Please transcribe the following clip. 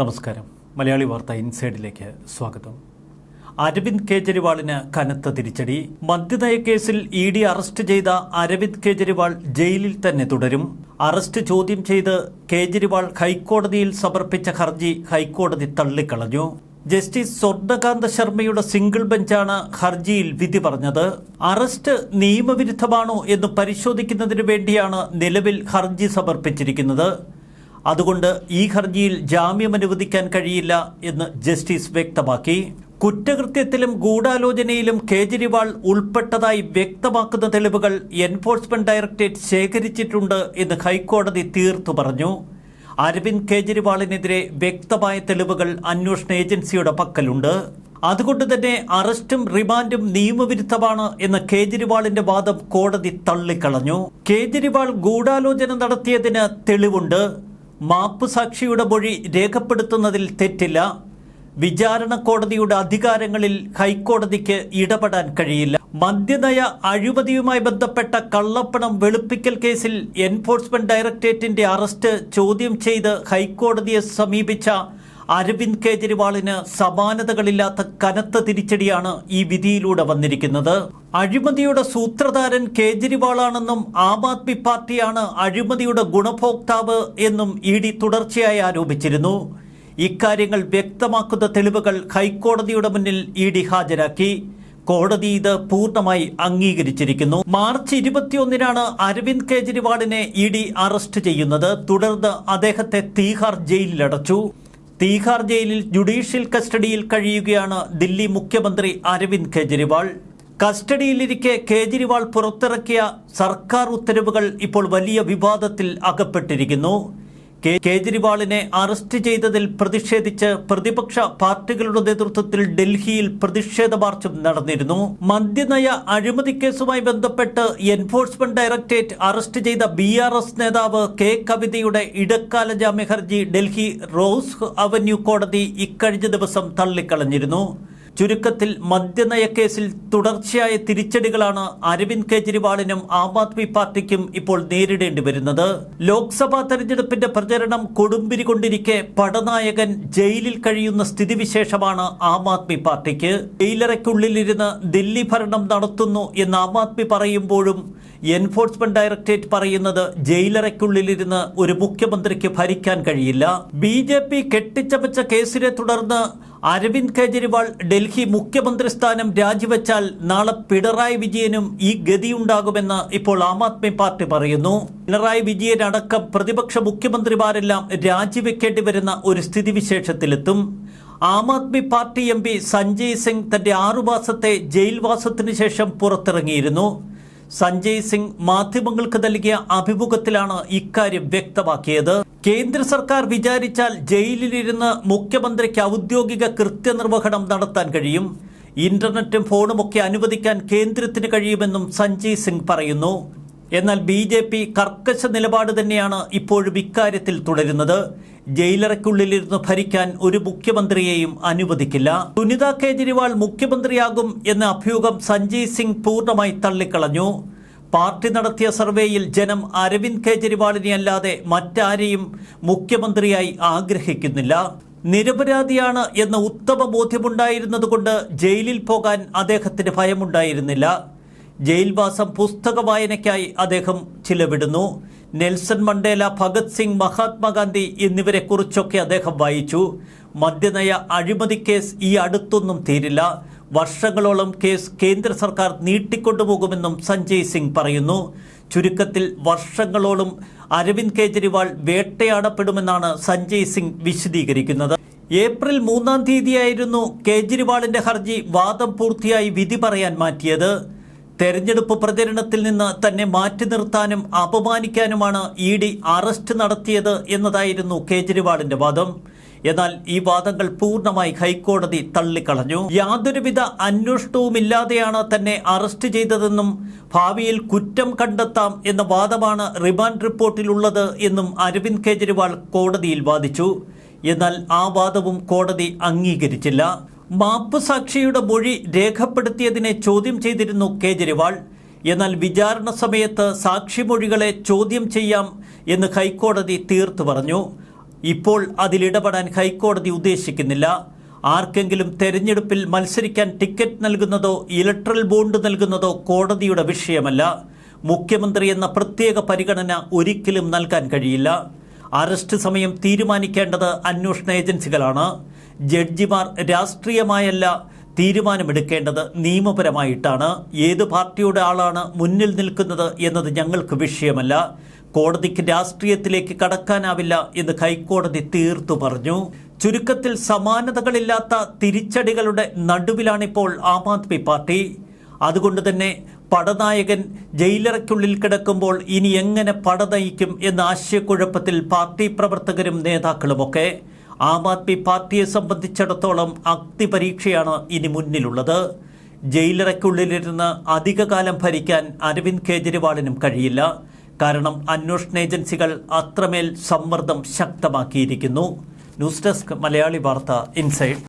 നമസ്കാരം. മലയാളി വാർത്ത ഇൻസൈഡിലേക്ക് സ്വാഗതം. അരവിന്ദ് കെജ്രിവാളിന് കനത്ത തിരിച്ചടി. മദ്യനയ കേസിൽ ഇ ഡി അറസ്റ്റ് ചെയ്ത അരവിന്ദ് കെജ്രിവാൾ ജയിലിൽ തന്നെ തുടരും. അറസ്റ്റ് ചോദ്യം ചെയ്ത് കേജ്രിവാൾ ഹൈക്കോടതിയിൽ സമർപ്പിച്ച ഹർജി ഹൈക്കോടതി തള്ളിക്കളഞ്ഞു. ജസ്റ്റിസ് സ്വർണകാന്ത ശർമ്മയുടെ സിംഗിൾ ബെഞ്ചാണ് ഹർജിയിൽ വിധി പറഞ്ഞത്. അറസ്റ്റ് നിയമവിരുദ്ധമാണോ എന്ന് പരിശോധിക്കുന്നതിന് വേണ്ടിയാണ് നിലവിൽ ഹർജി സമർപ്പിച്ചിരിക്കുന്നത്. അതുകൊണ്ട് ഈ ഹർജിയിൽ ജാമ്യം അനുവദിക്കാൻ കഴിയില്ല എന്ന് ജസ്റ്റിസ് വ്യക്തമാക്കി. കുറ്റകൃത്യത്തിലും ഗൂഢാലോചനയിലും കേജ്രിവാൾ ഉൾപ്പെട്ടതായി വ്യക്തമാക്കുന്ന തെളിവുകൾ എൻഫോഴ്സ്മെന്റ് ഡയറക്ടറേറ്റ് ശേഖരിച്ചിട്ടുണ്ട് എന്ന് ഹൈക്കോടതി തീർത്തു പറഞ്ഞു. അരവിന്ദ് കേജ്രിവാളിനെതിരെ വ്യക്തമായ തെളിവുകൾ അന്വേഷണ ഏജൻസിയുടെ പക്കലുണ്ട്. അതുകൊണ്ട് തന്നെ അറസ്റ്റും റിമാൻഡും നിയമവിരുദ്ധമാണ് എന്ന കേജ്രിവാളിന്റെ വാദം കോടതി തള്ളിക്കളഞ്ഞു. കേജ്രിവാൾ ഗൂഢാലോചന നടത്തിയതിന് തെളിവുണ്ട്. മാപ്പ് സാക്ഷിയുടെ മൊഴി രേഖപ്പെടുത്തുന്നതിൽ തെറ്റില്ല. വിചാരണ കോടതിയുടെ അധികാരങ്ങളിൽ ഹൈക്കോടതിക്ക് ഇടപെടാൻ കഴിയില്ല. മദ്യനയ അഴിമതിയുമായി ബന്ധപ്പെട്ട കള്ളപ്പണം വെളുപ്പിക്കൽ കേസിൽ എൻഫോഴ്സ്മെന്റ് ഡയറക്ടറേറ്റിന്റെ അറസ്റ്റ് ചോദ്യം ചെയ്ത് ഹൈക്കോടതിയെ സമീപിച്ച അരവിന്ദ് കേജ്രിവാളിന് സമാനതകളില്ലാത്ത കനത്ത തിരിച്ചടിയാണ് ഈ വിധിയിലൂടെ വന്നിരിക്കുന്നത്. അഴിമതിയുടെ സൂത്രധാരൻ കേജ്രിവാളാണെന്നും ആം ആദ്മി പാർട്ടിയാണ് അഴിമതിയുടെ ഗുണഭോക്താവ് എന്നും ഇ ഡി തുടർച്ചയായി ആരോപിച്ചിരുന്നു. ഇക്കാര്യങ്ങൾ വ്യക്തമാക്കുന്ന തെളിവുകൾ ഹൈക്കോടതിയുടെ മുന്നിൽ ഇ ഡി ഹാജരാക്കി. കോടതി ഇത് പൂർണമായി അംഗീകരിച്ചിരിക്കുന്നു. മാർച്ച് ഇരുപത്തിയൊന്നിനാണ് അരവിന്ദ് കേജ്രിവാളിനെ ഇ ഡി അറസ്റ്റ് ചെയ്യുന്നത്. തുടർന്ന് അദ്ദേഹത്തെ തീഹാർ ജയിലിലടച്ചു. തീഹാർ ജയിലിൽ ജുഡീഷ്യൽ കസ്റ്റഡിയിൽ കഴിയുകയാണ് ദില്ലി മുഖ്യമന്ത്രി അരവിന്ദ് കെജ്രിവാൾ. കസ്റ്റഡിയിലിരിക്കെ കെജ്രിവാൾ പുറത്തിറക്കിയ സർക്കാർ ഉത്തരവുകൾ ഇപ്പോൾ വലിയ വിവാദത്തിൽ അകപ്പെട്ടിരിക്കുന്നു. കേജ്രിവാളിനെ അറസ്റ്റ് ചെയ്തതിൽ പ്രതിഷേധിച്ച് പ്രതിപക്ഷ പാർട്ടികളുടെ നേതൃത്വത്തിൽ ഡൽഹിയിൽ പ്രതിഷേധ മാർച്ചും നടന്നിരുന്നു. മദ്യനയ അഴിമതി കേസുമായി ബന്ധപ്പെട്ട് എൻഫോഴ്സ്മെന്റ് ഡയറക്ടറേറ്റ് അറസ്റ്റ് ചെയ്ത ബി നേതാവ് കെ കവിതയുടെ ഇടക്കാല ജാമ്യ ഹർജി ഡൽഹി റോസ് അവന്യൂ കോടതി ഇക്കഴിഞ്ഞ ദിവസം തള്ളിക്കളഞ്ഞിരുന്നു. ചുരുക്കത്തിൽ മദ്യനയ കേസിൽ തുടർച്ചയായ തിരിച്ചടികളാണ് അരവിന്ദ് കെജ്രിവാളിനും ആം ആദ്മി പാർട്ടിക്കും ഇപ്പോൾ നേരിടേണ്ടി വരുന്നത്. ലോക്സഭാ തെരഞ്ഞെടുപ്പിന്റെ പ്രചരണം കൊടുമ്പിരി കൊണ്ടിരിക്കെ പടനായകൻ ജയിലിൽ കഴിയുന്ന സ്ഥിതിവിശേഷമാണ് ആം ആദ്മി പാർട്ടിക്ക്. ജയിലറയ്ക്കുള്ളിലിരുന്ന് ദില്ലി ഭരണം നടത്തുന്നു എന്ന് ആം ആദ്മി പറയുമ്പോഴും എൻഫോഴ്സ്മെന്റ് ഡയറക്ടറേറ്റ് പറയുന്നത് ജയിലറയ്ക്കുള്ളിലിരുന്ന് ഒരു മുഖ്യമന്ത്രിക്ക് ഭരിക്കാൻ കഴിയില്ല. ബി ജെ പി കെട്ടിച്ചമച്ച കേസിനെ തുടർന്ന് അരവിന്ദ് കെജ്രിവാൾ ഡൽഹി മുഖ്യമന്ത്രി സ്ഥാനം രാജിവെച്ചാൽ നാളെ പിണറായി വിജയനും ഈ ഗതിയുണ്ടാകുമെന്ന് ഇപ്പോൾ ആം ആദ്മി പാർട്ടി പറയുന്നു. പിണറായി വിജയൻ അടക്കം പ്രതിപക്ഷ മുഖ്യമന്ത്രിമാരെല്ലാം രാജിവെക്കേണ്ടി വരുന്ന ഒരു സ്ഥിതിവിശേഷത്തിലെത്തും. Aam Aadmi party M P Sanjay Singh തന്റെ ആറുമാസത്തെ ജയിൽവാസത്തിന് ശേഷം പുറത്തിറങ്ങിയിരുന്നു. സഞ്ജയ് സിംഗ് മാധ്യമങ്ങൾക്ക് നൽകിയ അഭിമുഖത്തിലാണ് ഇക്കാര്യം വ്യക്തമാക്കിയത്. കേന്ദ്ര സർക്കാർ വിചാരിച്ചാൽ ജയിലിലിരുന്ന് മുഖ്യമന്ത്രിക്ക് ഔദ്യോഗിക കൃത്യനിർവഹണം നടത്താൻ കഴിയും. ഇന്റർനെറ്റും ഫോണുമൊക്കെ അനുവദിക്കാൻ കേന്ദ്രത്തിന് കഴിയുമെന്നും സഞ്ജയ് സിംഗ് പറയുന്നു. എന്നാൽ ബി ജെ പി കർക്കശ നിലപാട് തന്നെയാണ് ഇപ്പോഴും ഇക്കാര്യത്തിൽ തുടരുന്നത്. ജയിലറയ്ക്കുള്ളിലിരുന്ന് ഭരിക്കാൻ ഒരു മുഖ്യമന്ത്രിയെയും അനുവദിക്കില്ല. സുനിത കേജ്രിവാൾ മുഖ്യമന്ത്രിയാകും എന്ന അഭ്യൂഹം സഞ്ജയ് സിംഗ് പൂർണമായി തള്ളിക്കളഞ്ഞു. പാർട്ടി നടത്തിയ സർവേയിൽ ജനം അരവിന്ദ് കേജ്രിവാളിനെ അല്ലാതെ മറ്റാരെയും മുഖ്യമന്ത്രിയായി ആഗ്രഹിക്കുന്നില്ല. നിരപരാധിയാണ് എന്ന ഉത്തമ ബോധ്യമുണ്ടായിരുന്നതുകൊണ്ട് ജയിലിൽ പോകാൻ അദ്ദേഹത്തിന് ഭയമുണ്ടായിരുന്നില്ല. ജയിൽവാസം പുസ്തക വായനയ്ക്കായി അദ്ദേഹം ചിലവിടുന്നു. നെൽസൺ മണ്ടേല ഭഗത് സിംഗ് മഹാത്മാഗാന്ധി എന്നിവരെ കുറിച്ചൊക്കെ അദ്ദേഹം വായിച്ചു. മദ്യനയ അഴിമതി കേസ് ഈ അടുത്തൊന്നും തീരില്ല. വർഷങ്ങളോളം കേസ് കേന്ദ്ര സർക്കാർ നീട്ടിക്കൊണ്ടുപോകുമെന്നും സഞ്ജയ് സിംഗ് പറയുന്നു. ചുരുക്കത്തിൽ വർഷങ്ങളോളം അരവിന്ദ് കെജ്രിവാൾ വേട്ടയാടപ്പെടുമെന്നാണ് സഞ്ജയ് സിംഗ് വിശദീകരിക്കുന്നത്. ഏപ്രിൽ മൂന്നാം തീയതിയായിരുന്നു കേജ്രിവാളിന്റെ ഹർജി വാദം പൂർത്തിയായി വിധി പറയാൻ മാറ്റിയത്. തെരഞ്ഞെടുപ്പ് പ്രചരണത്തിൽ നിന്ന് തന്നെ മാറ്റി നിർത്താനും അപമാനിക്കാനുമാണ് ഇ ഡി അറസ്റ്റ് നടത്തിയത് എന്നതായിരുന്നു കേജ്രിവാളിന്റെ വാദം. എന്നാൽ ഈ വാദങ്ങൾ പൂർണമായി ഹൈക്കോടതി തള്ളിക്കളഞ്ഞു. യാതൊരുവിധ അന്വേഷണവുമില്ലാതെയാണ് തന്നെ അറസ്റ്റ് ചെയ്തതെന്നും ഭാവിയിൽ കുറ്റം കണ്ടെത്താം എന്ന വാദമാണ് റിമാൻഡ് റിപ്പോർട്ടിലുള്ളത് എന്നും അരവിന്ദ് കേജ്രിവാൾ കോടതിയിൽ വാദിച്ചു. എന്നാൽ ആ വാദവും കോടതി അംഗീകരിച്ചില്ല. മാപ്പ് സാക്ഷിയുടെ മൊഴി രേഖപ്പെടുത്തിയതിനെ ചോദ്യം ചെയ്തിരുന്നു കേജ്രിവാൾ. എന്നാൽ വിചാരണ സമയത്ത് സാക്ഷിമൊഴികളെ ചോദ്യം ചെയ്യാം എന്ന് ഹൈക്കോടതി തീർത്തു പറഞ്ഞു. ഇപ്പോൾ അതിലിടപെടാൻ ഹൈക്കോടതി ഉദ്ദേശിക്കുന്നില്ല. ആർക്കെങ്കിലും തെരഞ്ഞെടുപ്പിൽ മത്സരിക്കാൻ ടിക്കറ്റ് നൽകുന്നതോ ഇലക്ട്രൽ ബോണ്ട് നൽകുന്നതോ കോടതിയുടെ വിഷയമല്ല. മുഖ്യമന്ത്രി എന്ന പ്രത്യേക പരിഗണന ഒരിക്കലും നൽകാൻ കഴിയില്ല. അറസ്റ്റ് സമയം തീരുമാനിക്കേണ്ടത് അന്വേഷണ ഏജൻസികളാണ്. ജഡ്ജിമാർ രാഷ്ട്രീയമായല്ല തീരുമാനമെടുക്കേണ്ടത് നിയമപരമായിട്ടാണ്. ഏത് പാർട്ടിയുടെ ആളാണ് മുന്നിൽ നിൽക്കുന്നത് എന്നത് ഞങ്ങൾക്ക് വിഷയമല്ല. കോടതിക്ക് രാഷ്ട്രീയത്തിലേക്ക് കടക്കാനാവില്ല എന്ന് ഹൈക്കോടതി തീർത്തു പറഞ്ഞു. ചുരുക്കത്തിൽ സമാനതകളില്ലാത്ത തിരിച്ചടികളുടെ നടുവിലാണിപ്പോൾ ആം ആദ്മി പാർട്ടി. അതുകൊണ്ട് തന്നെ പടനായകൻ ജയിലറയ്ക്കുള്ളിൽ കിടക്കുമ്പോൾ ഇനി എങ്ങനെ പട നയിക്കും എന്ന ആശയക്കുഴപ്പത്തിൽ പാർട്ടി പ്രവർത്തകരും നേതാക്കളുമൊക്കെ ആം ആദ്മി പാർട്ടിയെ സംബന്ധിച്ചിടത്തോളം അഗ്നിപരീക്ഷയാണ് ഇനി മുന്നിലുള്ളത്. ജയിലറയ്ക്കുള്ളിലിരുന്ന് അധികകാലം ഭരിക്കാൻ അരവിന്ദ് കെജ്രിവാളിനും കഴിയില്ല. കാരണം അന്വേഷണ ഏജൻസികൾ അത്രമേൽ സമ്മർദ്ദം ശക്തമാക്കിയിരിക്കുന്നു. ന്യൂസ് ഡെസ്ക് മലയാളി വാർത്ത ഇൻസൈഡ്.